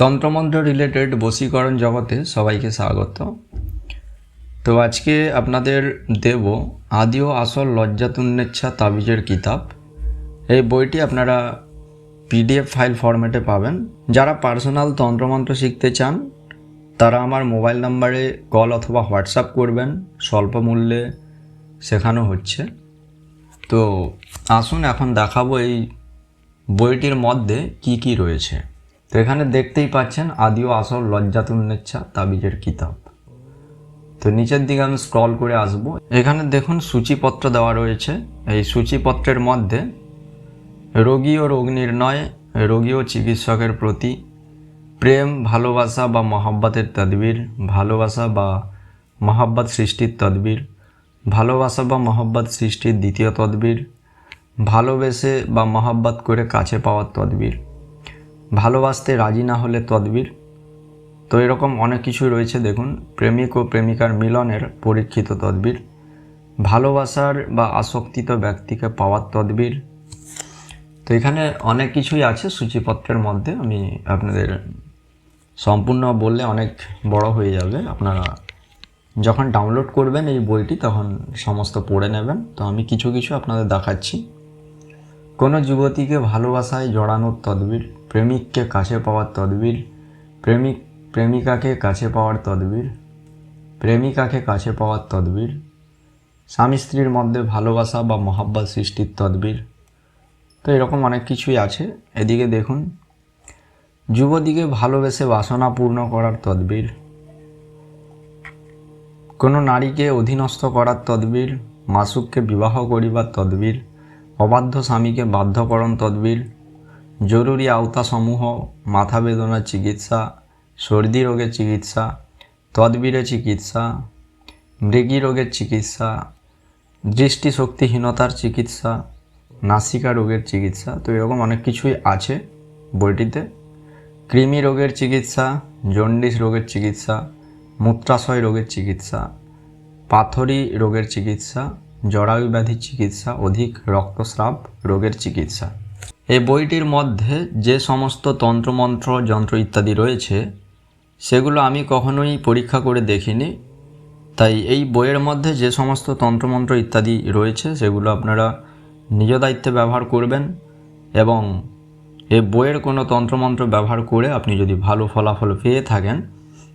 তন্ত্রমন্ত্র রিলেটেড বশীকরণ জগতে সবাইকে স্বাগত। তো আজকে আপনাদের দেব আদি ও আসল লজ্জাতুন্নেচ্ছা তাবিজের কিতাব। এই বইটি আপনারা পিডিএফ ফাইল ফরম্যাটে পাবেন। যারা পার্সোনাল তন্ত্রমন্ত্র শিখতে চান, তারা আমার মোবাইল নাম্বারে কল অথবা হোয়াটসঅ্যাপ করবেন। স্বল্প মূল্যে শেখানো হচ্ছে। তো আসুন এখন দেখাবো এই বইটির মধ্যে কি কি রয়েছে। তো এখানে দেখতেই পাচ্ছেন আদিও আসল লজ্জাতুন্নেচ্ছা তাবিজের কিতাব। তো নিচের দিকে আমি স্ক্রল করে আসব। এখানে দেখুন সূচিপত্র দেওয়া রয়েছে। এই সূচিপত্রের মধ্যে রোগী ও রোগ নির্ণয়, রোগী ও চিকিৎসকের প্রতি প্রেম, ভালোবাসা বা মহাব্বাতের তদবির, ভালোবাসা বা মহাব্বাত সৃষ্টির তদবির, ভালোবাসা বা মহাব্বাত সৃষ্টির দ্বিতীয় তদবির, ভালোবেসে বা মহাব্বাত করে কাছে পাওয়ার তদবির। ভালোবাসতে রাজি না হলে তদবির। তো এরকম অনেক কিছুই রয়েছে, দেখুন। প্রেমিক ও প্রেমিকার মিলনের পরীক্ষিত তদবির। ভালোবাসার বা আসক্তিত ব্যক্তিকে পাওয়ার তদবির। তো এখানে অনেক কিছুই আছে সূচিপত্রের মধ্যে। আমি আপনাদের সম্পূর্ণ বললে অনেক বড় হয়ে যাবে। আপনারা যখন ডাউনলোড করবেন এই বইটি, তখন সমস্ত পড়ে নেবেন। তো আমি কিছু কিছু আপনাদের দেখাচ্ছি। কোনো যুবতীকে ভালোবাসায় জড়ানোর তদবির, প্রেমিককে কাছে পাওয়ার তদবির, প্রেমিক, প্রেমিকাকে কাছে পাওয়ার তদবির, প্রেমিকাকে কাছে পাওয়ার তদবির, স্বামী স্ত্রীর মধ্যে ভালোবাসা বা মহাব্বত সৃষ্টির তদবির। তো এরকম অনেক কিছুই আছে। এদিকে দেখুন, যুবতীকে ভালোবেসে বাসনা পূর্ণ করার তদবির, কোনো নারীকে অধীনস্থ করার তদবির, মাসুককে বিবাহ করিবার তদবির অবাধ্য স্বামীকে বাধ্যকরণ তদবির, জরুরি আওতাসমূহ, মাথা বেদনার চিকিৎসা, সর্দি রোগের চিকিৎসা তদবিরে চিকিৎসা, মৃগী রোগের চিকিৎসা, দৃষ্টিশক্তিহীনতার চিকিৎসা, নাসিকা রোগের চিকিৎসা, তো এরকম অনেক কিছুই আছে বইটিতে। কৃমি রোগের চিকিৎসা, জন্ডিস রোগের চিকিৎসা, মূত্রাশয় রোগের চিকিৎসা, পাথরি রোগের চিকিৎসা জরায়ু ব্যাধির চিকিৎসা অধিক রক্তস্রাব রোগের চিকিৎসা। এই বইটির মধ্যে যে সমস্ত তন্ত্রমন্ত্র, যন্ত্র ইত্যাদি রয়েছে, সেগুলো আমি কখনোই পরীক্ষা করে দেখিনি। তাই এই বইয়ের মধ্যে যে সমস্ত তন্ত্রমন্ত্র ইত্যাদি রয়েছে, সেগুলো আপনারা নিজ দায়িত্বে ব্যবহার করবেন এবং এই বইয়ের কোনো তন্ত্রমন্ত্র ব্যবহার করে আপনি যদি ভালো ফলাফল পেয়ে থাকেন,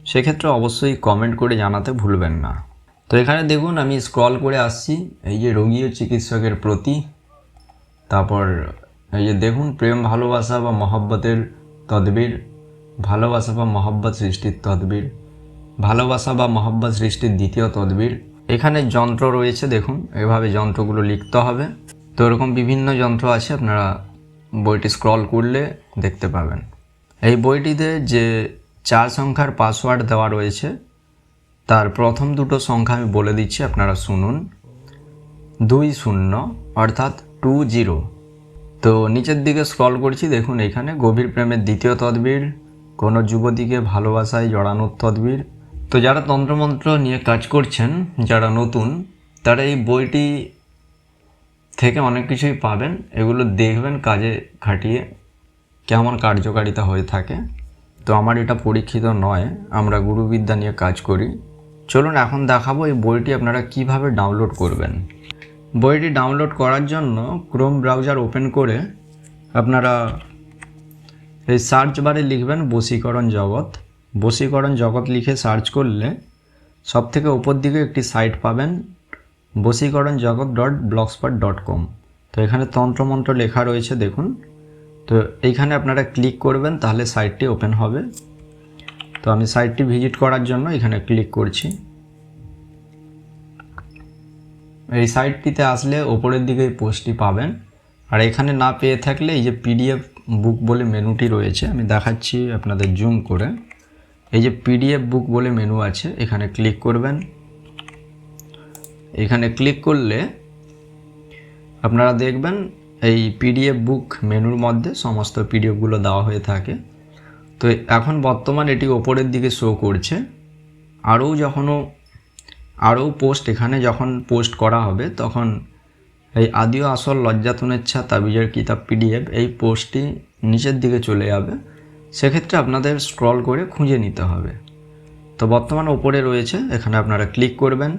সেক্ষেত্রে অবশ্যই কমেন্ট করে জানাতে ভুলবেন না। তো এখানে দেখুন, আমি স্ক্রল করে আসছি। এই যে রোগী ও চিকিৎসকের প্রতি, তারপর এই যে দেখুন, প্রেম, ভালোবাসা বা মহব্বতের তদবির, ভালোবাসা বা মহব্বত সৃষ্টির তদবির, ভালোবাসা বা মহব্বত সৃষ্টির দ্বিতীয় তদবির। এখানে যন্ত্র রয়েছে, দেখুন, এভাবে যন্ত্রগুলো লিখতে হবে। তো এরকম বিভিন্ন যন্ত্র আছে, আপনারা বইটি স্ক্রল করলে দেখতে পাবেন। এই বইটিতে যে চার সংখ্যার পাসওয়ার্ড দেওয়া রয়েছে তার প্রথম দুটো সংখ্যা আমি বলে দিচ্ছি, আপনারা শুনুন। দুই শূন্য, অর্থাৎ টু জিরো। তো নিচের দিকে স্ক্রল করছি, দেখুন এখানে গভীর প্রেমের দ্বিতীয় তদবির, কোনো যুবতীকে ভালোবাসায় জড়ানোর তদবির। তো যারা তন্ত্রমন্ত্র নিয়ে কাজ করছেন, যারা নতুন, তারা এই বইটি থেকে অনেক কিছুই পাবেন। এগুলো দেখবেন কাজে খাটিয়ে কেমন কার্যকারিতা হয়ে থাকে। তো আমার এটা পরীক্ষিত নয়, আমরা গুরুবিদ্যা নিয়ে কাজ করি। চলুন এখন দেখাবো এই বইটি আপনারা কীভাবে ডাউনলোড করবেন। বইটি ডাউনলোড করার জন্য ক্রোম ব্রাউজার ওপেন করে আপনারা এই সার্চ বারে লিখবেন বশীকরণ জগৎ। বশীকরণ জগৎ লিখে সার্চ করলে সব থেকে উপর দিকে একটি সাইট পাবেন বশীকরণ জগৎ ডট ব্লগস্পট ডট কম তো এখানে তন্ত্রমন্ত্র লেখা রয়েছে দেখুন। তো এইখানে আপনারা ক্লিক করবেন তাহলে সাইটটি ওপেন হবে। তো আমি সাইটটি ভিজিট করার জন্য এখানে ক্লিক করছি। এই সাইটটিতে আসলে ওপরের দিকে এই পোস্টটি পাবেন। আর এখানে না পেয়ে থাকলে এই যে পিডিএফ বুক বলে মেনুটি রয়েছে, আমি দেখাচ্ছি আপনাদের জুম করে। এই যে পিডিএফ বুক বলে মেনু আছে, এখানে ক্লিক করবেন। এখানে ক্লিক করলে আপনারা দেখবেন এই পিডিএফ বুক মেনুর মধ্যে সমস্ত পিডিএফগুলো দেওয়া হয়ে থাকে। তো এখন বর্তমান এটি ওপরের দিকে শো করছে। আরও যখনও, আরও পোস্ট এখানে যখন পোস্ট করা হবে, তখন এই আদিও আসল লজ্জাতুনেচ্ছা তাবিজের কিতাব পিডিএফ এই পোস্টটি নিচের দিকে চলে যাবে। সেক্ষেত্রে আপনাদের স্ক্রল করে খুঁজে নিতে হবে। তো বর্তমান ওপরে রয়েছে, এখানে আপনারা ক্লিক করবেন।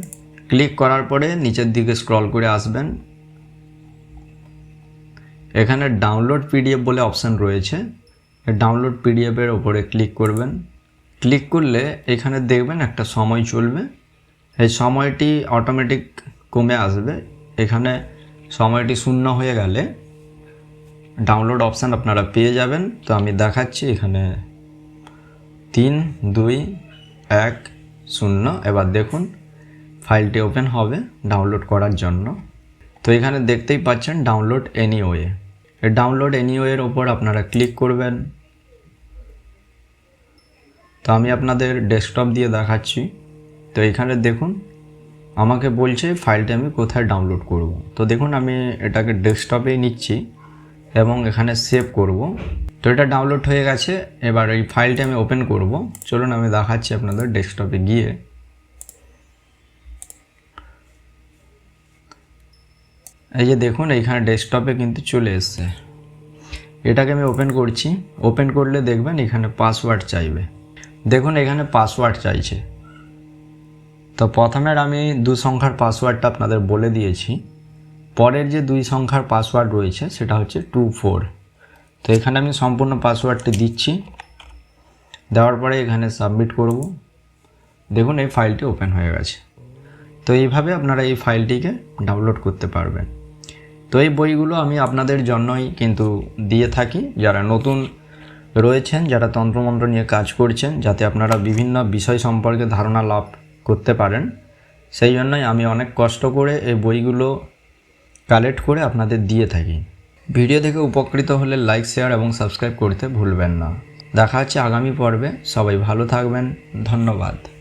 ক্লিক করার পরে নিচের দিকে স্ক্রল করে আসবেন। এখানে ডাউনলোড পিডিএফ বলে অপশান রয়েছে। ডাউনলোড পিডিএফের ওপরে ক্লিক করবেন। ক্লিক করলে এখানে দেখবেন একটা সময় চলবে। এই সময়টি অটোমেটিক কমে আসবে। এখানে সময়টি শূন্য হয়ে গেলে ডাউনলোড অপশান আপনারা পেয়ে যাবেন। তো আমি দেখাচ্ছি এখানে তিন, দুই, এক, শূন্য। এবার দেখুন, ফাইলটি ওপেন হবে ডাউনলোড করার জন্য। তো এখানে দেখতেই পাচ্ছেন ডাউনলোড এনিওয়ে ডাউনলোড এনিওয়ের ওপর আপনারা ক্লিক করবেন। তো আমি আপনাদের ডেস্কটপ দিয়ে দেখাচ্ছি। তো এখানে দেখুন, আমাকে বলছে ফাইলটি আমি কোথায় ডাউনলোড করব। তো দেখুন, আমি এটাকে ডেস্কটপেই নিচ্ছি এবং এখানে সেভ করব। তো এটা ডাউনলোড হয়ে গেছে, এবার এই ফাইলটি আমি ওপেন করব। চলুন, আমি দেখাচ্ছি আপনাদের ডেস্কটপে গিয়ে। এই যে দেখুন, এইখানে ডেস্কটপে কিন্তু চলে এসছে। এটাকে আমি ওপেন করছি। ওপেন করলে দেখবেন এখানে পাসওয়ার্ড চাইবে। দেখুন, এখানে পাসওয়ার্ড চাইছে। তো প্রথমের আমি দু সংখ্যার পাসওয়ার্ডটা আপনাদের বলে দিয়েছি। পরের যে দুই সংখ্যার পাসওয়ার্ড রয়েছে, সেটা হচ্ছে টু ফোর তো এখানে আমি সম্পূর্ণ পাসওয়ার্ডটি দিচ্ছি। দেওয়ার পরে এখানে সাবমিট করব। দেখুন, এই ফাইলটি ওপেন হয়ে গেছে। তো এইভাবে আপনারা এই ফাইলটিকে ডাউনলোড করতে পারবেন। তো এই বইগুলো আমি আপনাদের জন্যই কিন্তু দিয়ে থাকি। যারা নতুন রয়েছেন, যারা তন্ত্রমন্ত্র নিয়ে কাজ করছেন, যাতে আপনারা বিভিন্ন বিষয় সম্পর্কে ধারণা লাভ করতে পারেন। সেই জন্যই আমি অনেক কষ্ট করে এই বইগুলো কালেক্ট করে আপনাদের দিয়ে থাকি। ভিডিও থেকে উপকৃত হলে লাইক, শেয়ার এবং সাবস্ক্রাইব করতে ভুলবেন না। দেখা হচ্ছে আগামী পর্বে। সবাই ভালো থাকবেন। ধন্যবাদ।